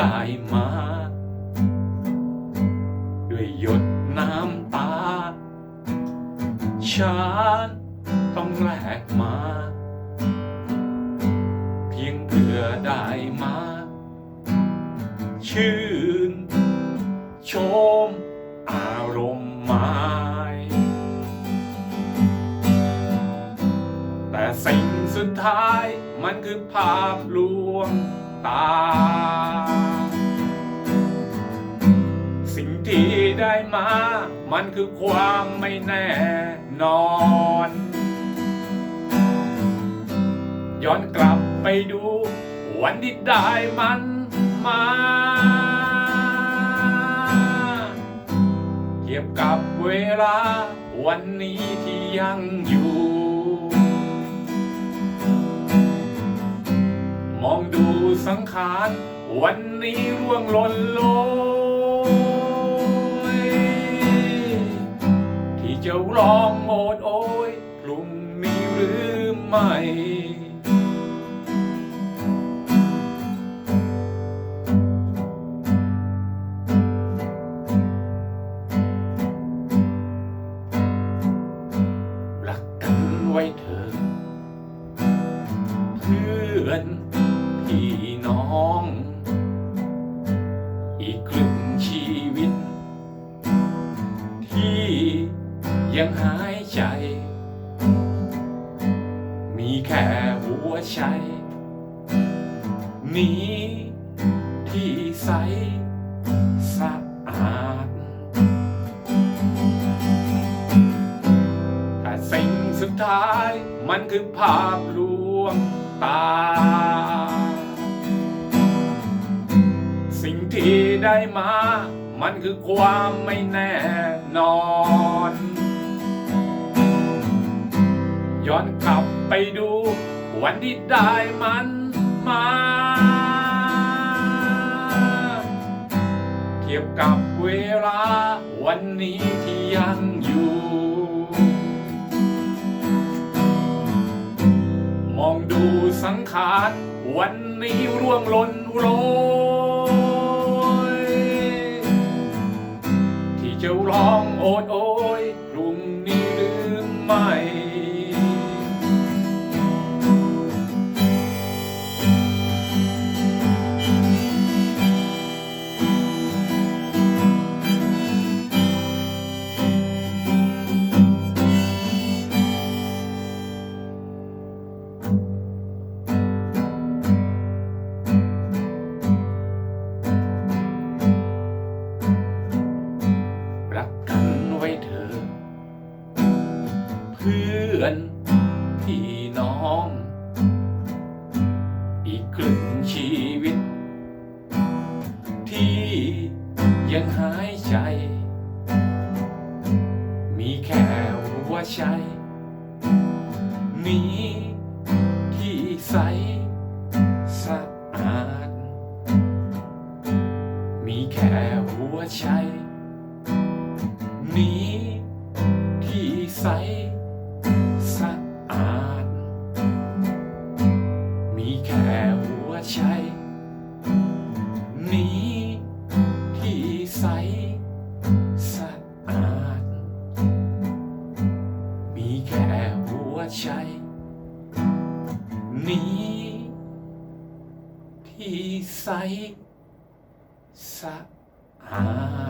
ได้มา ด้วยหยดน้ำตา ฉันต้องแลกมา เพียงเพื่อได้มา ชื่น ชมอารมณ์หมายแต่สิ่งสุดท้ายมันคือภาพลวงตา สิ่งที่ได้มา มันคือความไม่แน่นอน ย้อนกลับไปดู วันที่ได้มันมา เทียบกับเวลา วันนี้ที่ยังอยู่ มองดูสังขารวันนี้ร่วงหล่นลย จะร้องโอดโอยพรุ่งนี้หรือไม่ รักกันไว้เถอะเพื่อนพี่น้อง อีกครึ่งชีวิตที่ ยังหายใจ มีแค่หัวใจนี้ที่ใสสะอาดแต่สิ่งสุดท้ายมันคือภาพลวงตา สิ่งที่ได้มา มันคือความไม่แน่นอน ย้อนกลับไปดู วันที่ได้มันมา เทียบกับเวลา วันนี้ที่ยังอยู่ มองดูสังขารวันนี้ร่วงหล่นโรยที่จะร้องโอดโอยพรุ่งนี้หรือไม่ พื่อนพี่น้อง อีกครึ่งชีวิต ที่ยังหายใจ มีแค่หัวใจนี้ที่ใสสะอาด มีแค่หัวใจนี้ ใจนี้ที่ใสสะอาด มีแค่หัวใจนี้ที่ใสสะอาด